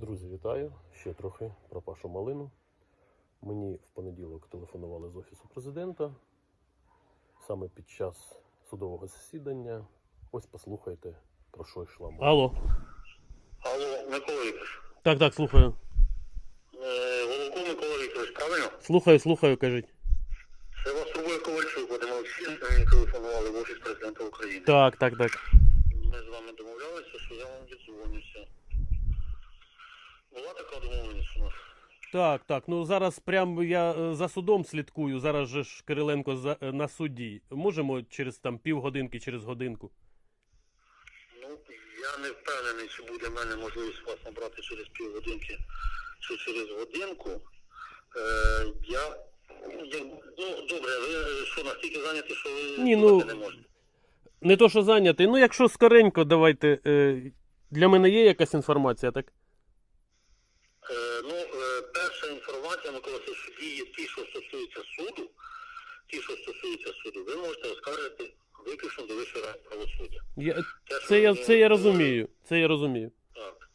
Друзі, вітаю! Ще трохи про Пашу Малину. Мені в понеділок телефонували з Офісу президента саме під час судового засідання. Ось послухайте, про що йшла мова. Алло. Алло, Микола Вікторович. Так, так, слухаю. Е, Головко Микола Вікторович, правильно? Слухаю, слухаю, кажіть. Це вас турбує Ковальчук, Вадим Олексійович, мені телефонували в Офіс президента України. Так, так, так. Ми з вами домовлялися, що я вам віддзвонюся. Була така домовленість? Так, так. Ну зараз прям я е, за судом слідкую. Зараз же ж Кириленко за, е, на суді. Можемо через там півгодинки, через годинку. Ну, я не впевнений, чи буде в мене можливість вас набрати через півгодинки чи через годинку. Е, я, я, ну, добре, ви е, що, настільки зайняті, що ви Ні, ну, не можете? Не то, що зайнятий. Ну, якщо скоренько, давайте. Е, для мене є якась інформація, так? Ну, е, перша інформація, Микола дії ті, що стосуються суду, ті, що стосуються суду, ви можете оскаржити виключно до вищого ради правосуддя. Я, Те, це, я, це я розумію. Це я розумію. Так.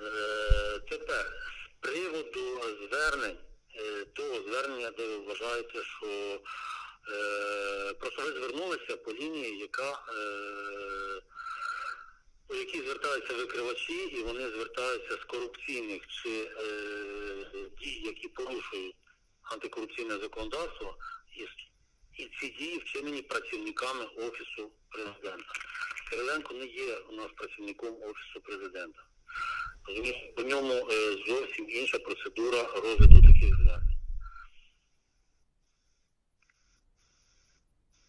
Е, тепер, з приводу звернень, е, того звернення, де ви вважаєте, що е, просто ви звернулися по лінії, яка е, у якій звертаються викривачі, і вони звертаються які порушують антикорупційне законодавство, і, ці дії вчинені працівниками Офісу президента. Кириленко не є у нас працівником Офісу президента. По ньому е, зовсім інша процедура розгляду таких звернень.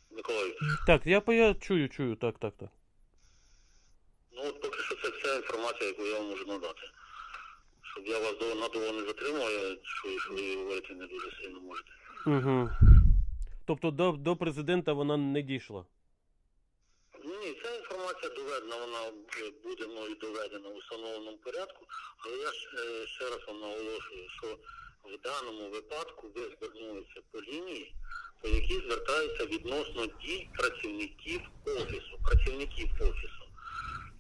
Микола Вікторович, Так, я, я чую, чую, так, так, так. ну от поки що це вся інформація, яку я вам можу надати. Щоб я вас до- надовго не затримав, я чую, що ви говорити не дуже сильно можете. Угу. Тобто до, до президента вона не дійшла. Ні, ця інформація доведена, вона буде мною доведена у встановленому порядку, але я е, ще раз вам наголошую, що в даному випадку ви звернулися по лінії, по якій звертаються відносно дій працівників офісу, працівників офісу.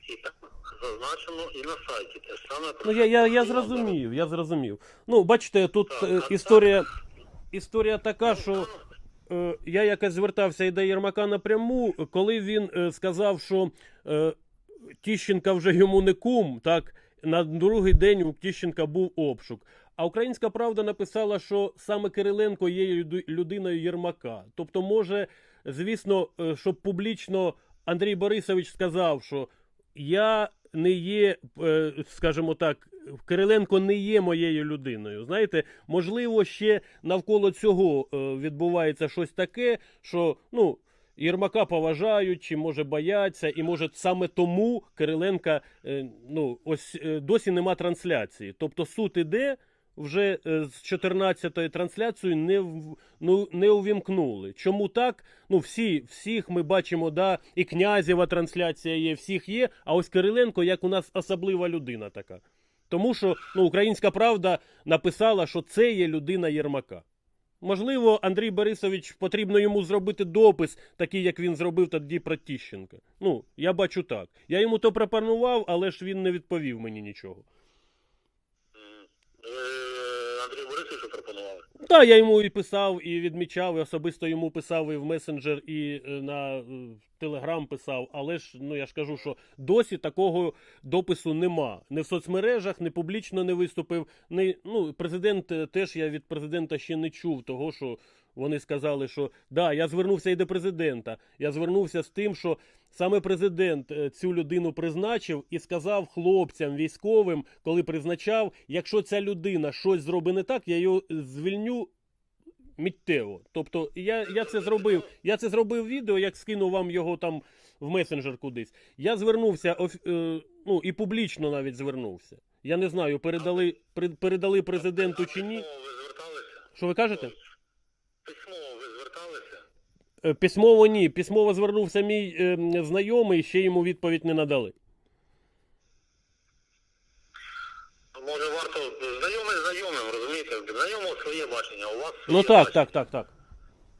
І так зазначено і на сайті те ж саме про Ну я, я, я зрозумів, я зрозумів. Ну, бачите, тут Так, е, так, історія, історія така, що е, я якось звертався і до Єрмака напряму, коли він е, сказав, що е, Тіщенка вже йому не кум, так на другий день у Тіщенка був обшук. А Українська Правда написала, що саме Кириленко є люду- людиною Єрмака. Тобто, може, звісно, е, щоб публічно Андрій Борисович сказав, що я не є, е, скажімо так, Кириленко не є моєю людиною. Знаєте, можливо, ще навколо цього е, відбувається щось таке, що ну. Єрмака поважають, чи може бояться, і може саме тому Кириленка е, ну ось досі нема трансляції. Тобто суд іде вже е, з 14-ї трансляцію не ну, не увімкнули. Чому так? Ну всі, всіх ми бачимо, да, і князєва трансляція є, всіх є. А ось Кириленко, як у нас особлива людина така. Тому що ну, Українська Правда написала, що це є людина Єрмака. Можливо, Андрій Борисович потрібно йому зробити допис, такий, як він зробив тоді про Тіщенка. Ну, я бачу так. Я йому то пропонував, але ж він не відповів мені нічого. М. Е, Андрій Борисовичу Так, я йому і писав, і відмічав, і особисто йому писав і в месенджер, і е, на е, телеграм писав. Але ж ну я ж кажу, що досі такого допису нема. Не в соцмережах, не публічно не виступив. Не, ну, президент е, теж я від президента ще не чув того, що вони сказали, що да, я звернувся і до президента. Я звернувся з тим, що саме президент е, цю людину призначив і сказав хлопцям військовим, коли призначав, якщо ця людина щось зробить не так, я його звільню. Миттєво. Тобто я, я це зробив. Я це зробив відео, як скинув вам його там в месенджер кудись. Я звернувся оф, е, ну і публічно навіть звернувся. Я не знаю, передали, передали президенту чи ні. Що ви кажете? Письмово ви зверталися? Е, Письмово ні. Письмово звернувся мій е, знайомий, ще йому відповідь не надали. Може варто знайомий знайомим, розумієте? Знайомого своє бачення, у вас своє Ну так, бачення. так, так, так.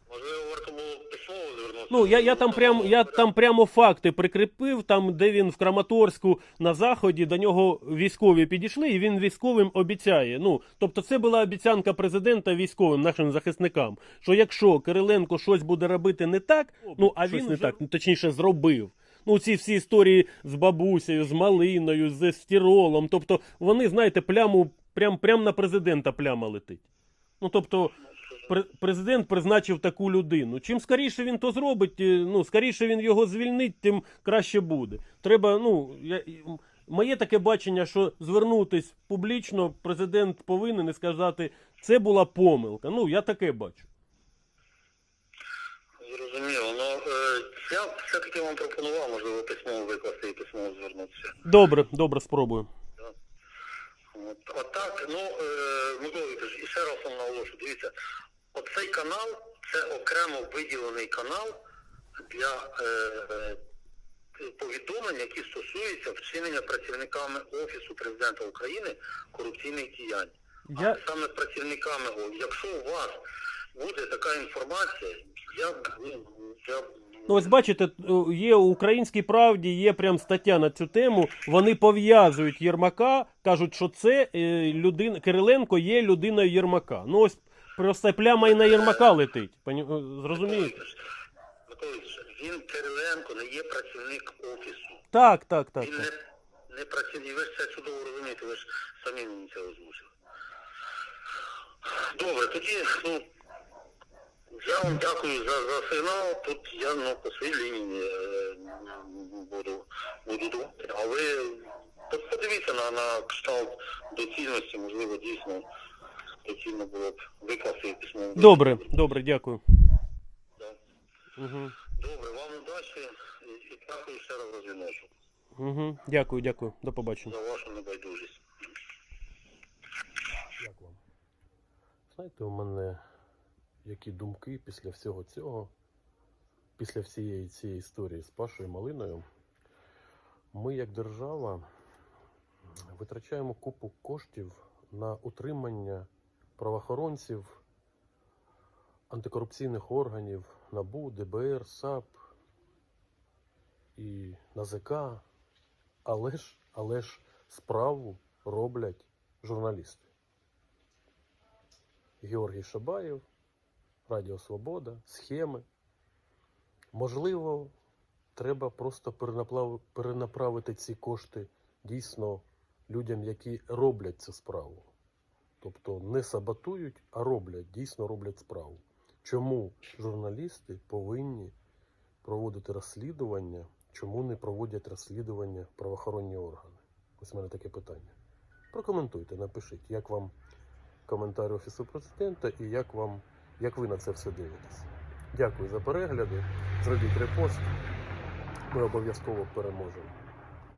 Можливо, варто було письмово звернутися Ну, я, я там прям я там прямо факти прикріпив, там, де він в Краматорську на заході, до нього військові підійшли, і він військовим обіцяє. Ну, тобто, це була обіцянка президента військовим нашим захисникам. Що якщо Кириленко щось буде робити не так, ну а він не так, ну точніше, зробив. Ну, ці всі історії з бабусею, з малиною, з стіролом. Тобто, вони, знаєте, пляму прям, прям на президента пляма летить. Ну, тобто, президент призначив таку людину. Чим скоріше він то зробить, е, ну скоріше він його звільнить, тим краще буде. Треба, ну я. Моє таке бачення, що звернутись публічно, президент повинен і сказати, це була помилка. Ну, я таке бачу. Зрозуміло. Ну, е, я все-таки вам пропонував, можливо, письмово викласти і письмово звернутися. Добре, добре, спробую. От, а так, ну, е, Микола Вікторович, і ще раз вам наголошую, дивіться, оцей канал це окремо виділений канал для е, е, повідомлень, які стосуються вчинення працівниками Офісу президента України корупційних діянь. Я, А саме працівниками Якщо у вас буде така інформація, я, ну, я Ну, ось бачите, е, є у українській правді є прям стаття на цю тему. Вони пов'язують Єрмака, кажуть, що це е, людина Кириленко є людиною Єрмака. Ну ось просто пляма і на Єрмака летить. Пані е, зрозумієте? Микола він Кириленко не є працівник офісу. Так, так, так. Він так. не, не працівник. Ви ж це чудово розумієте, ви ж самі мені це озвучили. Добре, тоді, ну, я вам дякую за, за сигнал. Тут я ну, по своїй лінії е, буду, буду думати. А ви подивіться на, на кшталт доцільності, можливо, дійсно доцільно було б викласти письмо. Добре, добре, дякую. Угу. Добре, вам удачі і, і дякую ще раз розвідношу Угу. Дякую, дякую. До побачення. за вашу небайдужість. Як вам? Знаєте, у мене які думки після всього цього, після всієї цієї історії з Пашою Малиною, ми, як держава, витрачаємо купу коштів на утримання правоохоронців, антикорупційних органів, НАБУ, ДБР, САП і НАЗК. Але ж, але ж справу роблять журналісти. Георгій Шабаєв, Радіо Свобода, схеми. Можливо, треба просто перенаправити ці кошти дійсно людям, які роблять цю справу. Тобто не саботують, а роблять, дійсно роблять справу. Чому журналісти повинні проводити розслідування, чому не проводять розслідування правоохоронні органи? Ось в мене таке питання. Прокоментуйте, напишіть, як вам коментар Офісу президента і як вам, як ви на це все дивитесь. Дякую за перегляди. Зробіть репост. Ми обов'язково переможемо.